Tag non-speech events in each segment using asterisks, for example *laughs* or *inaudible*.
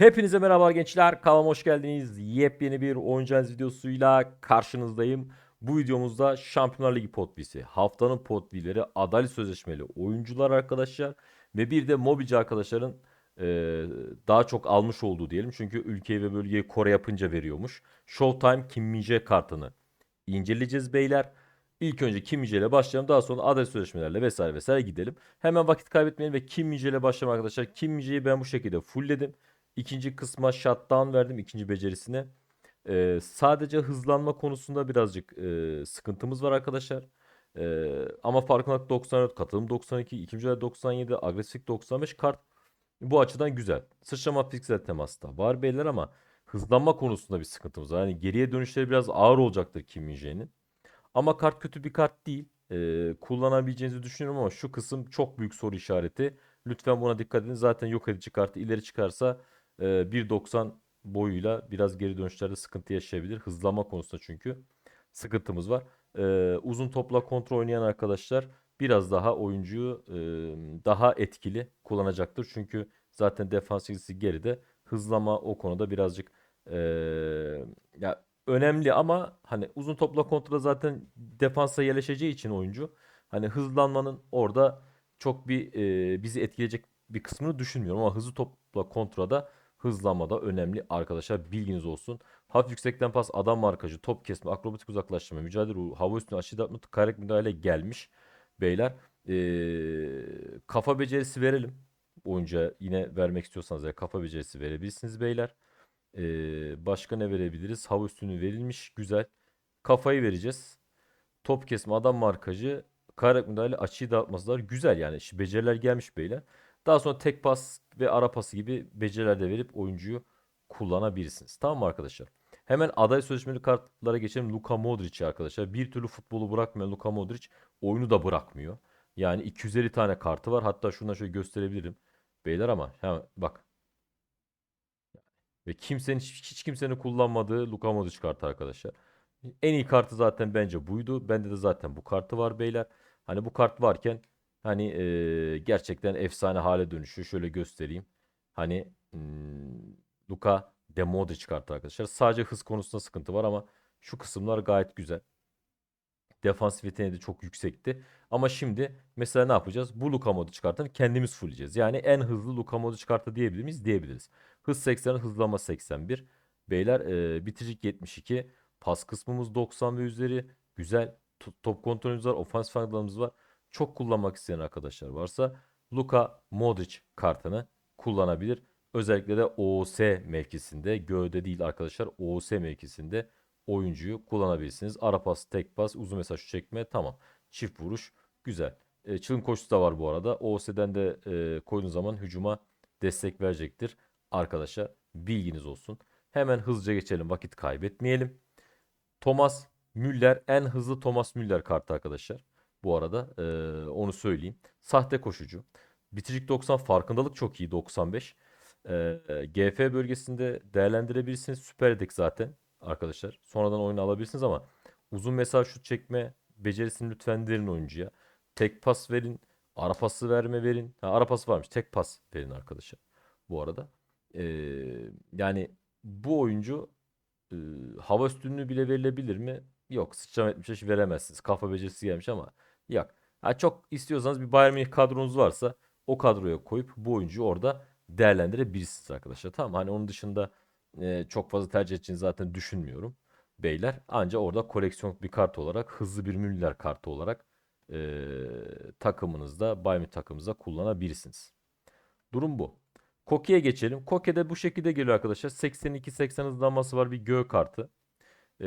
Hepinize merhaba gençler. Kanalıma hoş geldiniz. Yepyeni bir oyuncu videosuyla karşınızdayım. Bu videomuzda Şampiyonlar Ligi potvisi, haftanın potvileri, adalet sözleşmeli oyuncular arkadaşlar ve bir de mobilci arkadaşların eee, daha çok almış olduğu diyelim. Çünkü ülkeyi ve bölgeyi Kore yapınca veriyormuş. Showtime Kim Min-jae kartını inceleyeceğiz beyler. İlk önce Kim Min-jae ile başlayalım. Daha sonra adalet sözleşmelerle vesaire vesaire gidelim. Hemen vakit kaybetmeyelim ve Kim Min-jae ile başlayalım arkadaşlar. Kim Min-jae'yi ben bu şekilde fullledim. İkinci kısma shutdown verdim ikinci becerisine. Ee, sadece hızlanma konusunda birazcık e, sıkıntımız var arkadaşlar. Ee, ama farkındalık 94, katılım 92, ikinci el 97, agresiflik 95 kart bu açıdan güzel. Sıçrama fiziksel temasta var beyler ama hızlanma konusunda bir sıkıntımız var. Yani geriye dönüşleri biraz ağır olacaktır Kim Min-jae'nin. Ama kart kötü bir kart değil. Ee, kullanabileceğinizi düşünüyorum ama şu kısım çok büyük soru işareti. Lütfen buna dikkat edin. Zaten yok edici kartı ileri çıkarsa 1.90 boyuyla biraz geri dönüşlerde sıkıntı yaşayabilir. Hızlanma konusunda çünkü sıkıntımız var. E, uzun topla kontrol oynayan arkadaşlar biraz daha oyuncuyu e, daha etkili kullanacaktır. Çünkü zaten defans ilgisi geride. Hızlama o konuda birazcık e, ya önemli ama hani uzun topla kontrol zaten defansa yerleşeceği için oyuncu hani hızlanmanın orada çok bir e, bizi etkileyecek bir kısmını düşünmüyorum ama hızlı topla kontrada hızlanma da önemli arkadaşlar bilginiz olsun. Hafif yüksekten pas, adam markajı, top kesme, akrobatik uzaklaştırma, mücadele ruhu, hava üstüne aşırı atma, kayak müdahale gelmiş beyler. Ee, kafa becerisi verelim. Oyuncuya yine vermek istiyorsanız ya kafa becerisi verebilirsiniz beyler. Ee, başka ne verebiliriz? Hava üstünü verilmiş. Güzel. Kafayı vereceğiz. Top kesme, adam markajı, kayak müdahale, açıyı dağıtması var. Güzel yani. İşte beceriler gelmiş beyler. Daha sonra tek pas ve ara pası gibi beceriler de verip oyuncuyu kullanabilirsiniz. Tamam mı arkadaşlar? Hemen aday sözleşmeli kartlara geçelim. Luka Modric arkadaşlar. Bir türlü futbolu bırakmayan Luka Modric oyunu da bırakmıyor. Yani 250 tane kartı var. Hatta şundan şöyle gösterebilirim. Beyler ama hemen bak. Ve kimsenin hiç, hiç kimsenin kullanmadığı Luka Modric kartı arkadaşlar. En iyi kartı zaten bence buydu. Bende de zaten bu kartı var beyler. Hani bu kart varken hani eee, gerçekten efsane hale dönüşüyor. Şöyle göstereyim. Hani hmm, Luka de Modric kartı arkadaşlar. Sadece hız konusunda sıkıntı var ama şu kısımlar gayet güzel. Defansif yeteneği de çok yüksekti. Ama şimdi mesela ne yapacağız? Bu Luka Modric kartını kendimiz fullleyeceğiz. Yani en hızlı Luka Modric kartı diyebilir miyiz? Diyebiliriz. Hız 80, hızlama 81. Beyler e, bitiricik 72. Pas kısmımız 90 ve üzeri. Güzel. To- Top kontrolümüz var. Ofansif anlamımız var. Çok kullanmak isteyen arkadaşlar varsa Luka Modric kartını kullanabilir. Özellikle de OOS mevkisinde, gövde değil arkadaşlar, OOS mevkisinde oyuncuyu kullanabilirsiniz. Ara pas, tek pas, uzun mesaj çekme tamam. Çift vuruş güzel. E, çılgın koşusu da var bu arada. OOS'den de e, koyduğun zaman hücuma destek verecektir. Arkadaşlar bilginiz olsun. Hemen hızlıca geçelim vakit kaybetmeyelim. Thomas Müller en hızlı Thomas Müller kartı arkadaşlar. Bu arada e, onu söyleyeyim. Sahte koşucu. Bitiricik 90 farkındalık çok iyi 95. E, GF bölgesinde değerlendirebilirsiniz. Süper Edek zaten arkadaşlar. Sonradan oyunu alabilirsiniz ama uzun mesaj şut çekme becerisini lütfen verin oyuncuya. Tek pas verin. Ara pası verme verin. Ha, ara pası varmış. Tek pas verin arkadaşlar. Bu arada. E, yani bu oyuncu e, hava üstünlüğü bile verilebilir mi? Yok. Sıçrama 75 veremezsiniz. Kafa becerisi gelmiş ama yok. Ha, çok istiyorsanız bir Bayern Münih kadronuz varsa o kadroya koyup bu oyuncuyu orada değerlendirebilirsiniz arkadaşlar. Tamam hani onun dışında e, çok fazla tercih edeceğini zaten düşünmüyorum. Beyler anca orada koleksiyon bir kart olarak hızlı bir Müller kartı olarak e, takımınızda Bayern Münih takımınızda kullanabilirsiniz. Durum bu. Koke'ye geçelim. Koke'de bu şekilde geliyor arkadaşlar. 82-80 hızlanması var bir göğe kartı. E,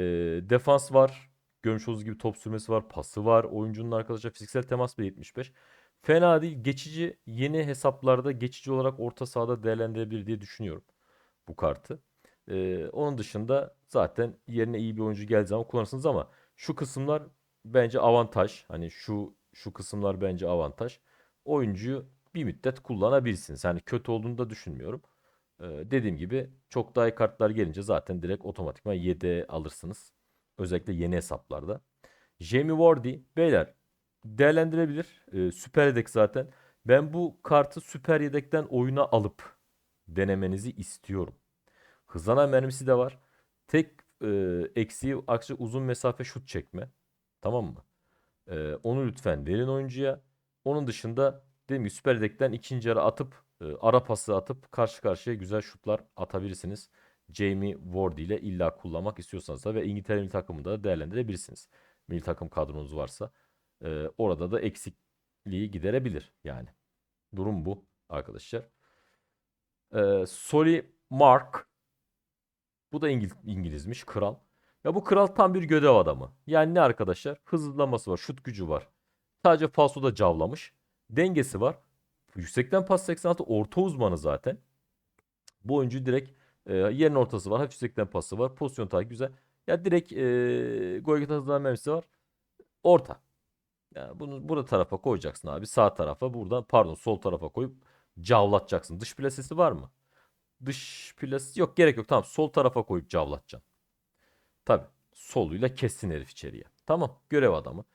defans var. Görmüş olduğunuz gibi top sürmesi var. Pası var. Oyuncunun arkadaşlar fiziksel temas bile 75. Fena değil. Geçici yeni hesaplarda geçici olarak orta sahada değerlendirebilir diye düşünüyorum bu kartı. Ee, onun dışında zaten yerine iyi bir oyuncu geldiği zaman kullanırsınız ama şu kısımlar bence avantaj. Hani şu şu kısımlar bence avantaj. Oyuncuyu bir müddet kullanabilirsiniz. Yani kötü olduğunu da düşünmüyorum. Ee, dediğim gibi çok daha iyi kartlar gelince zaten direkt otomatikman 7 alırsınız. Özellikle yeni hesaplarda. Jamie Vardy beyler değerlendirebilir. Ee, süper yedek zaten. Ben bu kartı süper yedekten oyuna alıp denemenizi istiyorum. Hızlanan mermisi de var. Tek e, eksiği akça uzun mesafe şut çekme. Tamam mı? E, onu lütfen verin oyuncuya. Onun dışında dediğim gibi Süper Lig'den ikinci yarı atıp e, ara pası atıp karşı karşıya güzel şutlar atabilirsiniz. Jamie Ward ile illa kullanmak istiyorsanız da ve İngiltere milli takımında da değerlendirebilirsiniz. Milli takım kadronuz varsa e, orada da eksikliği giderebilir yani. Durum bu arkadaşlar. E, Soli Mark bu da İngil- İngilizmiş kral. Ya bu kral tam bir gödev adamı. Yani ne arkadaşlar? Hızlanması var, şut gücü var. Sadece falsoda cavlamış. Dengesi var. Yüksekten pas 86 orta uzmanı zaten. Bu oyuncu direkt e, yerin ortası var. Hafif yüksekten pası var. Pozisyon takip güzel. Ya direkt e, gol geten hızlanan mermisi var. Orta. Yani bunu burada tarafa koyacaksın abi. Sağ tarafa buradan pardon sol tarafa koyup cavlatacaksın. Dış plasesi var mı? Dış plasesi yok gerek yok. Tamam sol tarafa koyup cavlatacaksın. Tabi soluyla kessin herif içeriye. Tamam görev adamı.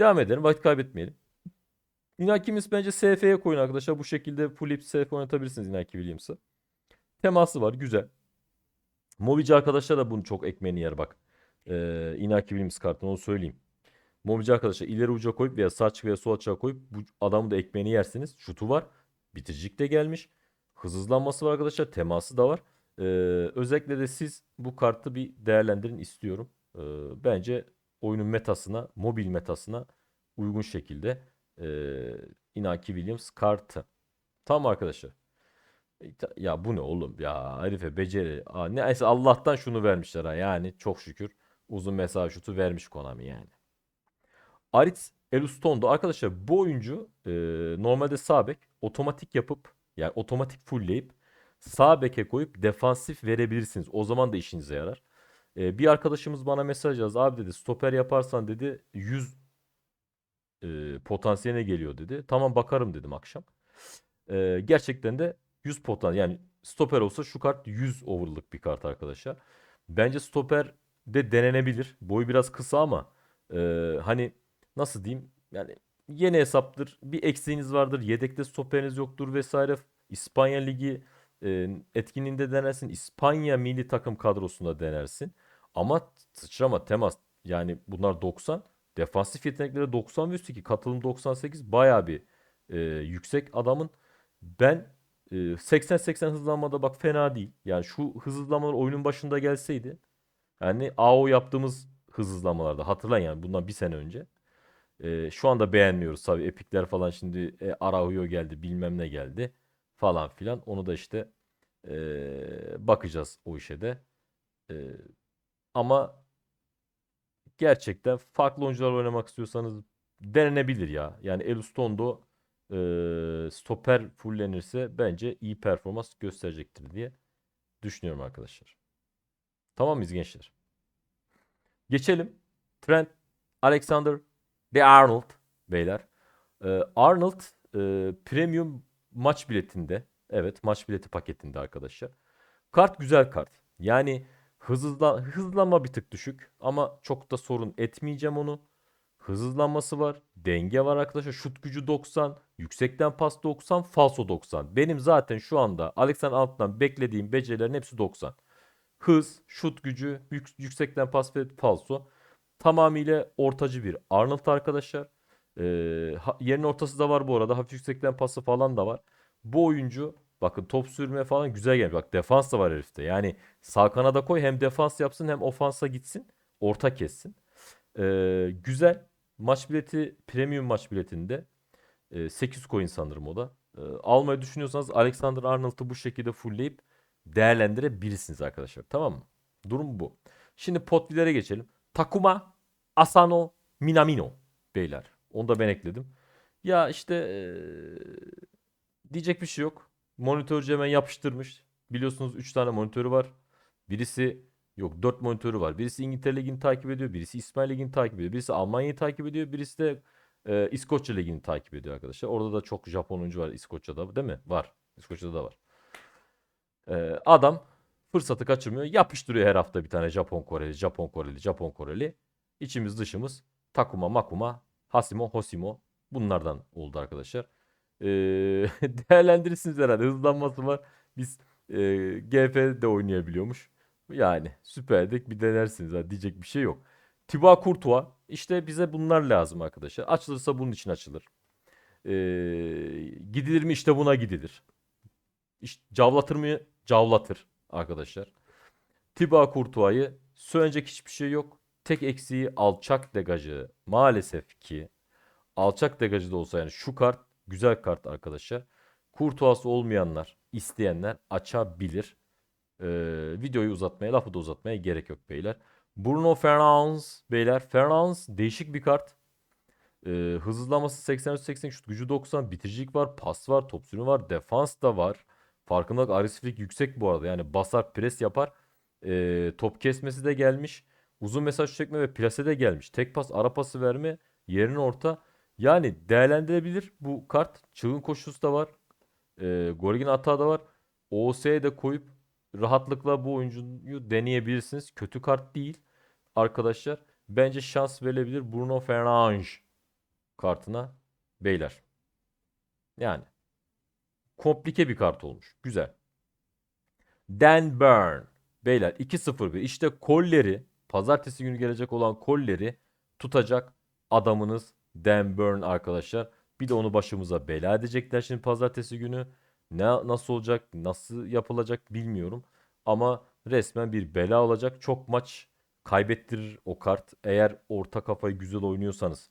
Devam edelim vakit kaybetmeyelim. Inaki Williams bence SF'ye koyun arkadaşlar. Bu şekilde full hip SF oynatabilirsiniz Inaki Williams'ı. Teması var güzel. Mobici arkadaşlar da bunu çok ekmeğini yer bak. Ee, Inaki Williams kartını onu söyleyeyim. Mobici arkadaşlar ileri uca koyup veya sağ açık veya sol açığa koyup bu adamın da ekmeğini yersiniz. Şutu var. Bitiricilik de gelmiş. Hız hızlanması var arkadaşlar. Teması da var. Ee, özellikle de siz bu kartı bir değerlendirin istiyorum. Ee, bence oyunun metasına, mobil metasına uygun şekilde ee, Inaki Williams kartı. Tamam arkadaşlar. E, Ya bu ne oğlum ya herife beceri. Aa, neyse Allah'tan şunu vermişler ha yani çok şükür uzun mesafe şutu vermiş Konami yani. Aritz Elustondo arkadaşlar bu oyuncu e, normalde sağ bek otomatik yapıp yani otomatik fullleyip sağ beke koyup defansif verebilirsiniz. O zaman da işinize yarar. E, bir arkadaşımız bana mesaj yazdı. Abi dedi stoper yaparsan dedi 100 e, potansiyeline geliyor dedi. Tamam bakarım dedim akşam. E, gerçekten de 100 potansiyel yani stoper olsa şu kart 100 over'lık bir kart arkadaşlar. Bence stoper de denenebilir. Boyu biraz kısa ama e, hani nasıl diyeyim yani yeni hesaptır. Bir eksiğiniz vardır. Yedekte stoperiniz yoktur vesaire. İspanya Ligi e, etkinliğinde denersin. İspanya milli takım kadrosunda denersin. Ama sıçrama temas yani bunlar 90. Defansif yetenekleri 90 ve üstü katılım 98 bayağı bir e, yüksek adamın. Ben 80-80 hızlanmada bak fena değil. Yani şu hız hızlamalar oyunun başında gelseydi yani AO yaptığımız hız hızlamalarda hatırlayın yani bundan bir sene önce. E, şu anda beğenmiyoruz tabii epikler falan şimdi e, Araujo geldi bilmem ne geldi falan filan. Onu da işte e, bakacağız o işe de. E, ama gerçekten farklı oyuncular oynamak istiyorsanız denenebilir ya. Yani Elustondo e, stoper fullenirse bence iyi performans gösterecektir diye düşünüyorum arkadaşlar. Tamam mıyız gençler? Geçelim. Trent Alexander ve Arnold beyler. E, Arnold e, premium maç biletinde. Evet maç bileti paketinde arkadaşlar. Kart güzel kart. Yani hızla, hızlanma bir tık düşük ama çok da sorun etmeyeceğim onu. Hız hızlanması var. Denge var arkadaşlar. Şut gücü 90. Yüksekten pas 90. Falso 90. Benim zaten şu anda Alexander Arnold'dan beklediğim becerilerin hepsi 90. Hız, şut gücü, yük- yüksekten pas ve falso. Tamamıyla ortacı bir Arnold arkadaşlar. Ee, yerin ortası da var bu arada. Hafif yüksekten pası falan da var. Bu oyuncu bakın top sürme falan güzel gelmiş. Bak defans da var herifte. Yani sağ kanada koy hem defans yapsın hem ofansa gitsin. Orta kessin. Ee, güzel. Maç bileti premium maç biletinde. Ee, 8 coin sanırım o da. Ee, almayı düşünüyorsanız Alexander Arnold'u bu şekilde fullleyip değerlendirebilirsiniz arkadaşlar. Tamam mı? Durum bu. Şimdi potlilere geçelim. Takuma Asano Minamino beyler. Onu da ben ekledim. Ya işte eee, diyecek bir şey yok. Monitörcü hemen yapıştırmış. Biliyorsunuz 3 tane monitörü var. Birisi yok 4 monitörü var. Birisi İngiltere Ligi'ni takip ediyor. Birisi İsmail Ligi'ni takip ediyor. Birisi Almanya'yı takip ediyor. Birisi de eee, İskoçya Ligi'ni takip ediyor arkadaşlar. Orada da çok Japon oyuncu var İskoçya'da değil mi? Var. İskoçya'da da var. Ee, adam fırsatı kaçırmıyor. Yapıştırıyor her hafta bir tane Japon Koreli, Japon Koreli, Japon Koreli. İçimiz dışımız Takuma, Makuma, Hasimo, Hosimo bunlardan oldu arkadaşlar. Ee, *laughs* değerlendirirsiniz herhalde. Hızlanması var. Biz E, GF'de oynayabiliyormuş. Yani Süper Lig bir denersiniz. Ha, diyecek bir şey yok. Thibaut Courtois. işte bize bunlar lazım arkadaşlar. Açılırsa bunun için açılır. E, gidilir mi? İşte buna gidilir. İşte, cavlatır mı? Cavlatır arkadaşlar. Thibaut Courtois'ı söylenecek hiçbir şey yok. Tek eksiği alçak degajı. Maalesef ki alçak degajı da olsa yani şu kart güzel kart arkadaşlar. Courtois'ı olmayanlar, isteyenler açabilir. Ee, videoyu uzatmaya, lafı da uzatmaya gerek yok beyler. Bruno Fernandes beyler. Fernandes değişik bir kart. Ee, hızlanması 83-80 şut gücü 90 bitiricilik var pas var top sürümü var defans da var. Farkındalık agresiflik yüksek bu arada yani basar pres yapar. Ee, top kesmesi de gelmiş. Uzun mesaj çekme ve plase de gelmiş. Tek pas ara pası verme yerine orta. Yani değerlendirebilir bu kart. Çılgın koşusu da var. Ee, Gorgin hata da var. OS'ye de koyup rahatlıkla bu oyuncuyu deneyebilirsiniz. Kötü kart değil arkadaşlar. Bence şans verilebilir Bruno Fernandes kartına beyler. Yani komplike bir kart olmuş. Güzel. Dan Burn. Beyler 2-0-1. İşte kolleri pazartesi günü gelecek olan kolleri tutacak adamınız Dan Burn arkadaşlar. Bir de onu başımıza bela edecekler şimdi pazartesi günü. Ne nasıl olacak, nasıl yapılacak bilmiyorum. Ama resmen bir bela olacak. Çok maç kaybettirir o kart. Eğer orta kafayı güzel oynuyorsanız,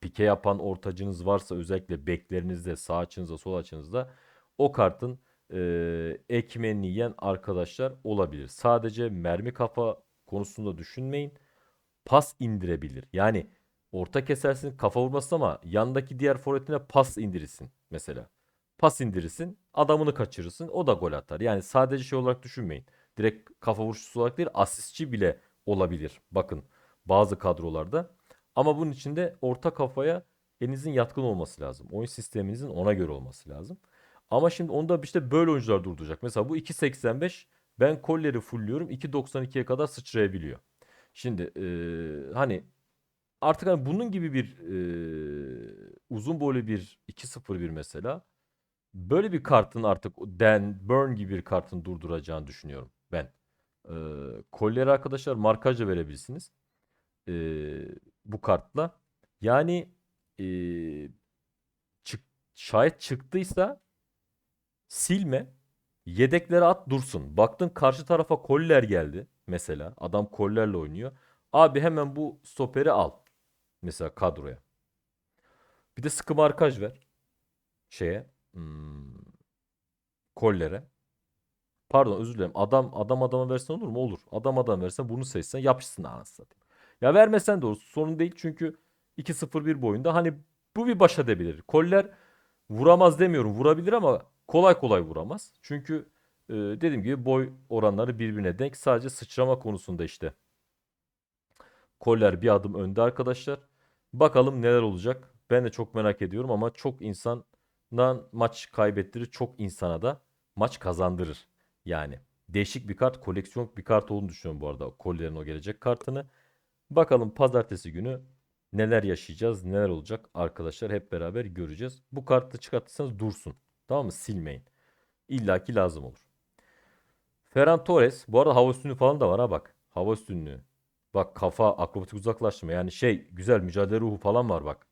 pike yapan ortacınız varsa özellikle beklerinizde, sağ açınızda, sol açınızda o kartın e, ekmeğini yiyen arkadaşlar olabilir. Sadece mermi kafa konusunda düşünmeyin. Pas indirebilir. Yani orta kesersin kafa vurmasın ama yandaki diğer forvetine pas indirirsin mesela. Pas indirirsin, adamını kaçırırsın, o da gol atar. Yani sadece şey olarak düşünmeyin. Direkt kafa vuruşçusu olarak değil, asistçi bile olabilir. Bakın bazı kadrolarda. Ama bunun için de orta kafaya elinizin yatkın olması lazım. Oyun sisteminizin ona göre olması lazım. Ama şimdi onda işte böyle oyuncular durduracak. Mesela bu 2.85 ben kolleri fullliyorum 2.92'ye kadar sıçrayabiliyor. Şimdi e, hani artık hani bunun gibi bir e, uzun boylu bir 2.01 mesela böyle bir kartın artık Dan Burn gibi bir kartın durduracağını düşünüyorum ben. E, kolleri arkadaşlar markajla verebilirsiniz. E, bu kartla. Yani e, çık, şayet çıktıysa silme. Yedeklere at dursun. Baktın karşı tarafa koller geldi. Mesela adam kollerle oynuyor. Abi hemen bu stoperi al. Mesela kadroya. Bir de sıkı markaj ver. Şeye. Hmm, kollere. Pardon özür dilerim. Adam adam adama versen olur mu? Olur. Adam adam versen bunu seçsen yapışsın anasını satayım. Ya vermesen de. Sorun değil çünkü 2-0-1 boyunda hani bu bir baş edebilir. Koller vuramaz demiyorum. Vurabilir ama kolay kolay vuramaz. Çünkü e, dediğim gibi boy oranları birbirine denk. Sadece sıçrama konusunda işte. Koller bir adım önde arkadaşlar. Bakalım neler olacak. Ben de çok merak ediyorum ama çok insandan maç kaybettirir. Çok insana da maç kazandırır. Yani değişik bir kart, koleksiyon bir kart olduğunu düşünüyorum bu arada. Kollerin o gelecek kartını. Bakalım pazartesi günü neler yaşayacağız, neler olacak arkadaşlar hep beraber göreceğiz. Bu kartı çıkartırsanız dursun. Tamam mı? Silmeyin. İlla ki lazım olur. Ferran Torres. Bu arada hava üstünlüğü falan da var ha bak. Hava üstünlüğü. Bak kafa, akrobatik uzaklaştırma. Yani şey güzel mücadele ruhu falan var bak.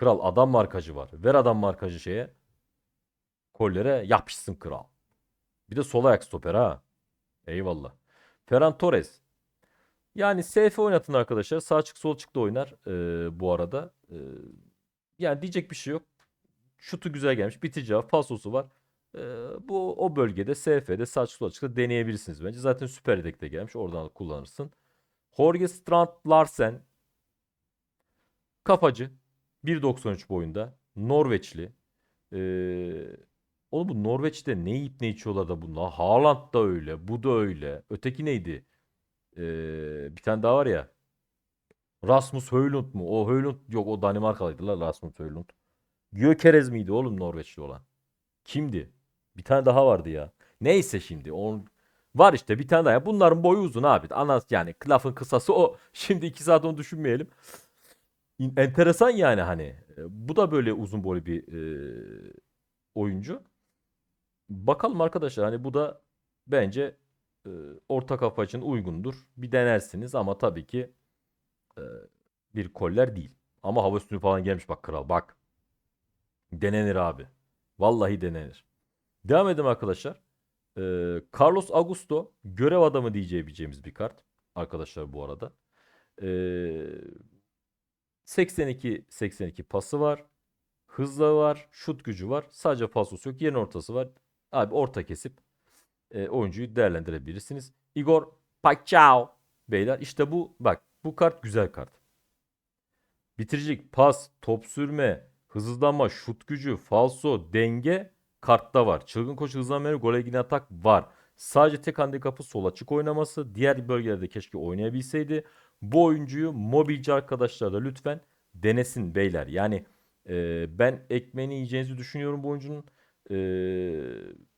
Kral adam markacı var. Ver adam markacı şeye. Kollere yapışsın kral. Bir de sol ayak stoper ha. Eyvallah. Ferran Torres. Yani SF oynatın arkadaşlar. Sağ çık sol çık da oynar ee, bu arada. Ee, yani diyecek bir şey yok. Şutu güzel gelmiş. Bitici falsosu var. Ee, bu o bölgede SF'de sağ çık sol açıkta deneyebilirsiniz bence. Zaten Süper Yedek'te gelmiş. Oradan kullanırsın. Jorge Strand Larsen. Kafacı. 1.93 boyunda. Norveçli. Ee, oğlum bu Norveç'te ne yiyip ne içiyorlar da bunlar. Haaland da öyle. Bu da öyle. Öteki neydi? Ee, bir tane daha var ya. Rasmus Højlund mu? O Højlund yok o Danimarkalıydı la Rasmus Højlund. Gyökeres miydi oğlum Norveçli olan? Kimdi? Bir tane daha vardı ya. Neyse şimdi on var işte bir tane daha. Bunların boyu uzun abi. Anas yani lafın kısası o. *laughs* Şimdi iki saat onu düşünmeyelim. Enteresan yani hani. E, Bu da böyle uzun boylu bir e, oyuncu. Bakalım arkadaşlar hani bu da bence e, orta kafa için uygundur. Bir denersiniz ama tabii ki e, bir koller değil. Ama hava üstünü falan gelmiş bak kral bak. Denenir abi. Vallahi denenir. Devam edelim arkadaşlar. Ee, Carlos Augusto görev adamı diyeceğimiz bir kart. Arkadaşlar bu arada. Ee, 82 82 pası var. Hızlı var. Şut gücü var. Sadece falsosu yok. Yerin ortası var. Abi orta kesip e, oyuncuyu değerlendirebilirsiniz. Igor Pacquiao beyler işte bu bak bu kart güzel kart. Bitiricilik, pas, top sürme, hızlanma, şut gücü, falso, denge kartta var. Çılgın koşu, hızlanma, gole giden atak var. Sadece tek handikapı sol açık oynaması. Diğer bölgelerde keşke oynayabilseydi. Bu oyuncuyu mobilci arkadaşlar da lütfen denesin beyler. Yani e, ben ekmeğini yiyeceğinizi düşünüyorum bu oyuncunun. E,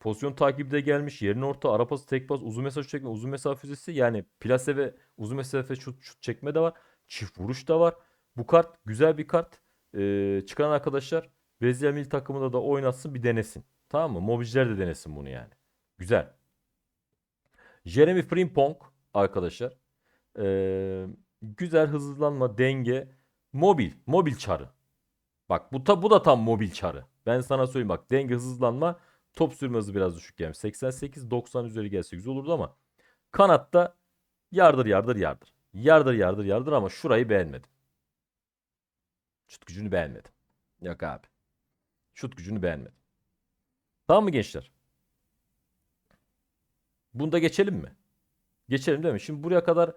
pozisyon takibi de gelmiş. Yerin orta, ara pası, tek pas, uzun mesafe çekme, uzun mesafe füzesi. Yani plase ve uzun mesafe şut, şut çekme de var. Çift vuruş da var. Bu kart güzel bir kart. E, çıkan arkadaşlar Brezilya milli takımında da oynatsın bir denesin. Tamam mı? Mobilciler de denesin bunu yani. Güzel. Jeremy Frimpong arkadaşlar. Ee, güzel hızlanma, denge, mobil, mobil çarı. Bak bu, ta, bu da tam mobil çarı. Ben sana söyleyeyim bak denge, hızlanma, top sürme hızı biraz düşük gelmiş. 88-90 üzeri gelse güzel olurdu ama kanatta yardır yardır yardır. Yardır yardır yardır ama şurayı beğenmedim. Şut gücünü beğenmedim. Yok abi. Şut gücünü beğenmedim. Tamam mı gençler? Bunda geçelim mi? Geçelim değil mi? Şimdi buraya kadar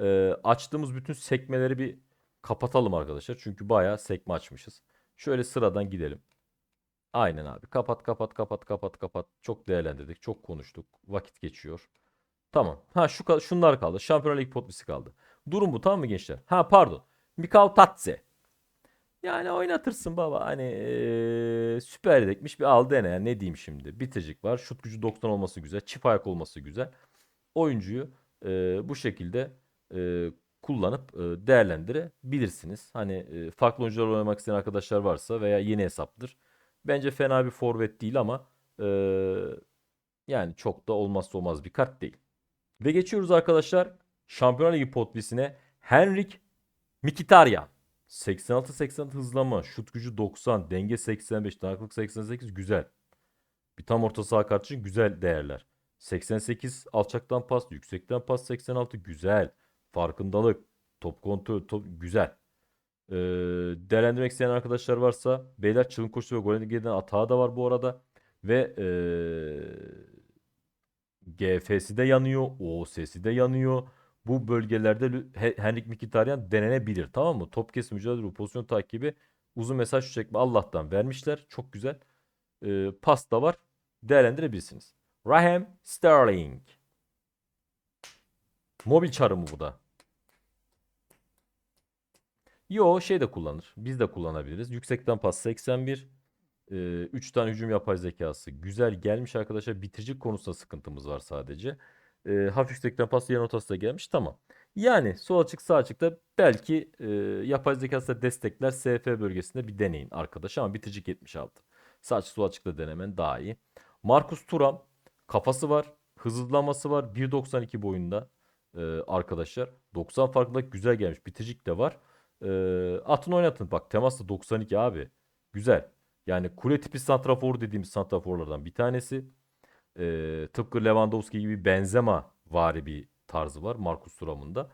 e, açtığımız bütün sekmeleri bir kapatalım arkadaşlar. Çünkü bayağı sekme açmışız. Şöyle sıradan gidelim. Aynen abi. Kapat kapat kapat kapat kapat. Çok değerlendirdik. Çok konuştuk. Vakit geçiyor. Tamam. Ha şu şunlar kaldı. Şampiyonlar Ligi potlisi kaldı. Durum bu tamam mı gençler? Ha pardon. Mikal Tatze. Yani oynatırsın baba. Hani eee süper yedekmiş bir al dene. Ne diyeyim şimdi. Bitiricik var. Şut gücü 90 olması güzel. Çift ayak olması güzel. Oyuncuyu eee, bu şekilde eee, kullanıp eee, değerlendirebilirsiniz. Hani eee, farklı oyuncular oynamak isteyen arkadaşlar varsa veya yeni hesaptır. Bence fena bir forvet değil ama eee, yani çok da olmazsa olmaz bir kart değil. Ve geçiyoruz arkadaşlar Şampiyonlar Ligi potlisine. Henrik Mkhitaryan. 86-86 hızlama, şut gücü 90, denge 85, dayanıklılık 88 güzel. Bir tam orta saha için güzel değerler. 88 alçaktan pas, yüksekten pas 86 güzel. Farkındalık, top kontrol top, güzel. Ee, değerlendirmek isteyen arkadaşlar varsa beyler çılgın koşu ve gol giden atağı da var bu arada. Ve ee, GF'si de yanıyor, OS'si de yanıyor. Bu bölgelerde Henrik Mkhitaryan denenebilir. Tamam mı? Top kesme, mücadele, pozisyon takibi, uzun mesaj çekme Allah'tan vermişler. Çok güzel. Ee, pas da var. Değerlendirebilirsiniz. Raheem Sterling. Mobil çarı mı bu da? Yo şey de kullanır. Biz de kullanabiliriz. Yüksekten pas 81. 3 tane hücum yapay zekası. Güzel gelmiş arkadaşlar. Bitirici konusunda sıkıntımız var sadece. E, hafif yüksekten pas yan ortası da gelmiş. Tamam. Yani sol açık sağ açıkta belki e, yapay zekası da destekler SF bölgesinde bir deneyin arkadaş ama bitirici 76. Sağ açık sol açıkta denemen daha iyi. Marcus Thuram kafası var. Hızlanması var. 1.92 boyunda e, arkadaşlar. 90 farklılık güzel gelmiş. Bitiricik de var. E, atın oynatın. Bak temas da 92 abi. Güzel. Yani kule tipi santrafor dediğimiz santraforlardan bir tanesi. Ee, tıpkı Lewandowski gibi Benzema vari bir tarzı var Marcus Thuram'ın da.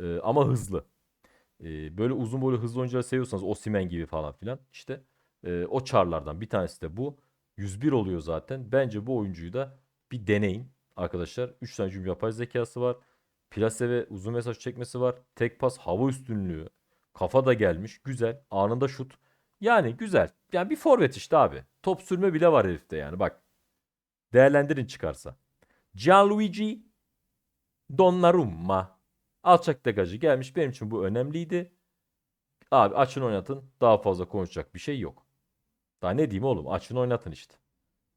Ee, ama hızlı. Ee, böyle uzun boylu hızlı oyuncuları seviyorsanız Osimhen gibi falan filan işte e, o çarlardan bir tanesi de bu. 101 oluyor zaten. Bence bu oyuncuyu da bir deneyin arkadaşlar. 3 tane hücum yapay zekası var. Plase ve uzun mesaj çekmesi var. Tek pas hava üstünlüğü. Kafa da gelmiş. Güzel. Anında şut. Yani güzel. Yani bir forvet işte abi. Top sürme bile var herifte yani. Bak. Değerlendirin çıkarsa. Gianluigi Donnarumma. Alçak degajı gelmiş. Benim için bu önemliydi. Abi açın oynatın. Daha fazla konuşacak bir şey yok. Daha ne diyeyim oğlum? Açın oynatın işte.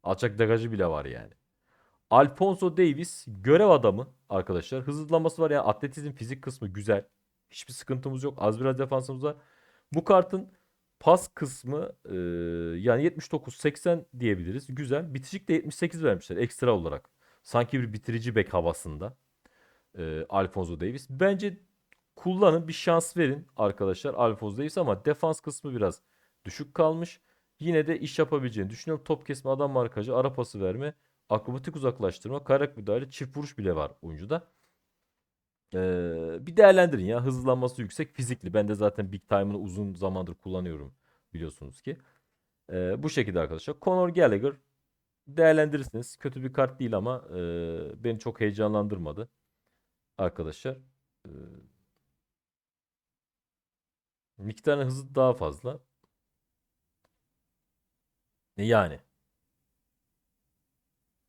Alçak degajı bile var yani. Alfonso Davis görev adamı arkadaşlar. Hızlanması var yani atletizm fizik kısmı güzel. Hiçbir sıkıntımız yok. Az biraz defansımız var. Bu kartın pas kısmı e, yani 79-80 diyebiliriz. Güzel. Bitişik de 78 vermişler ekstra olarak. Sanki bir bitirici bek havasında. Ee, Alfonso Davies. Bence kullanın bir şans verin arkadaşlar Alfonso Davies ama defans kısmı biraz düşük kalmış. Yine de iş yapabileceğini düşünüyorum. Top kesme, adam markajı, ara pası verme, akrobatik uzaklaştırma, kayrak müdahale, çift vuruş bile var oyuncuda. Bir değerlendirin ya. Hızlanması yüksek, fizikli. Ben de zaten Big Time'ını uzun zamandır kullanıyorum biliyorsunuz ki. Ee, bu şekilde arkadaşlar. Conor Gallagher değerlendirirsiniz. Kötü bir kart değil ama e, beni çok heyecanlandırmadı arkadaşlar. Ee, miktarın hızı daha fazla. E Yani.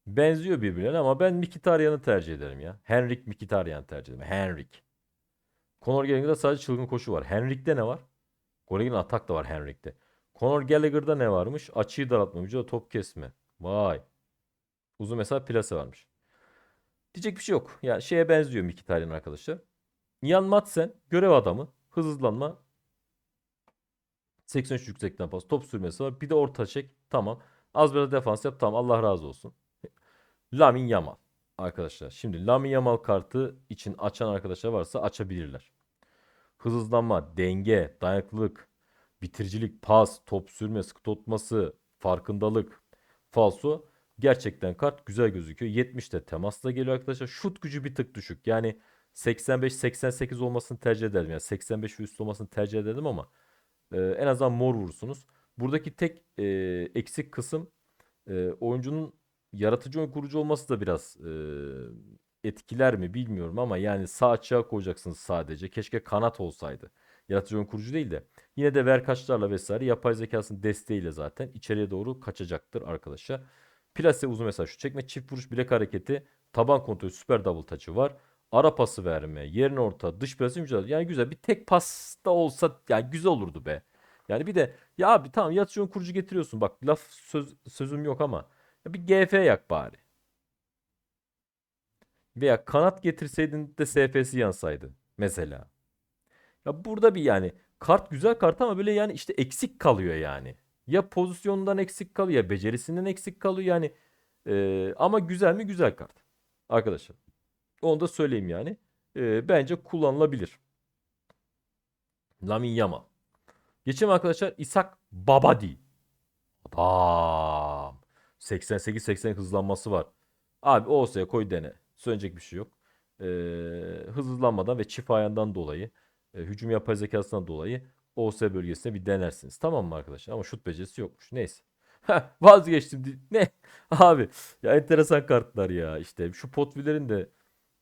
Benziyor birbirine ama ben Mkhitaryan'ı tercih ederim ya. Henrik Mkhitaryan'ı tercih ederim. Henrik. Conor Gallagher'da sadece çılgın koşu var. Henrik'te ne var? Gallagher'ın atak da var Henrik'te. Conor Gallagher'da ne varmış? Açıyı daraltma, vücuda top kesme. Vay. Uzun mesafe plase varmış. Diyecek bir şey yok. Yani şeye benziyor Mkhitaryan arkadaşlar. Ian Madsen görev adamı. Hızlanma. 83 yüksekten pas. Top sürmesi var. Bir de orta çek. Tamam. Az biraz defans yap. Tamam. Allah razı olsun. Lamin Yamal. Arkadaşlar. Şimdi Lamin Yamal kartı için açan arkadaşlar varsa açabilirler. Hızlanma, denge, dayanıklılık, bitiricilik, pas, top sürme, sıkı tutması, farkındalık, falso. Gerçekten kart güzel gözüküyor. 70'te temasla geliyor arkadaşlar. Şut gücü bir tık düşük. Yani 85-88 olmasını tercih ederdim. Yani 85 ve üstü olmasını tercih ederdim ama e, en azından mor vurursunuz. Buradaki tek e, eksik kısım e, oyuncunun yaratıcı oyun kurucu olması da biraz e, etkiler mi bilmiyorum ama yani sağ açığa koyacaksınız sadece. Keşke kanat olsaydı. Yaratıcı oyun kurucu değil de. Yine de verkaçlarla vesaire yapay zekasının desteğiyle zaten içeriye doğru kaçacaktır arkadaşlar. Plase uzun mesaj şu çekme çift vuruş bilek hareketi taban kontrolü süper double touch'ı var. Ara pası verme, yerin orta, dış plase mücadele. Yani güzel bir tek pas da olsa yani güzel olurdu be. Yani bir de ya abi tamam yatışın kurucu getiriyorsun. Bak laf söz, sözüm yok ama ya bir GF yak bari. Veya kanat getirseydin de SF'si yansaydı mesela. Ya burada bir yani kart güzel kart ama böyle yani işte eksik kalıyor yani. Ya pozisyondan eksik kalıyor ya becerisinden eksik kalıyor yani. Ee, ama güzel mi? Güzel kart. Arkadaşlar. Onu da söyleyeyim yani. Ee, bence kullanılabilir. Lamin Yamal. Geçelim arkadaşlar. İshak Babadi. Adam. 88-80 hızlanması var. Abi o olsaya koy dene. Söyleyecek bir şey yok. Ee, hızlanmadan ve çift ayağından dolayı e, hücum yapay zekasından dolayı OS bölgesine bir denersiniz. Tamam mı arkadaşlar? Ama şut becerisi yokmuş. Neyse. *laughs* Vazgeçtim. *laughs* Ne? Abi ya enteresan kartlar ya. İşte şu potvilerin de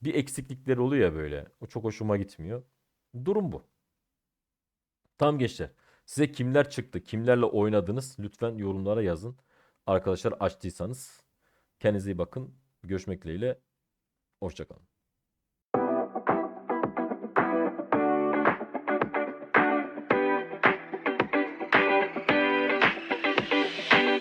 bir eksiklikleri oluyor ya böyle. O çok hoşuma gitmiyor. Durum bu. Tam gençler. Size kimler çıktı? Kimlerle oynadınız? Lütfen yorumlara yazın. Arkadaşlar açtıysanız. Kendinize iyi bakın. Görüşmek dileğiyle. Hoşçakalın.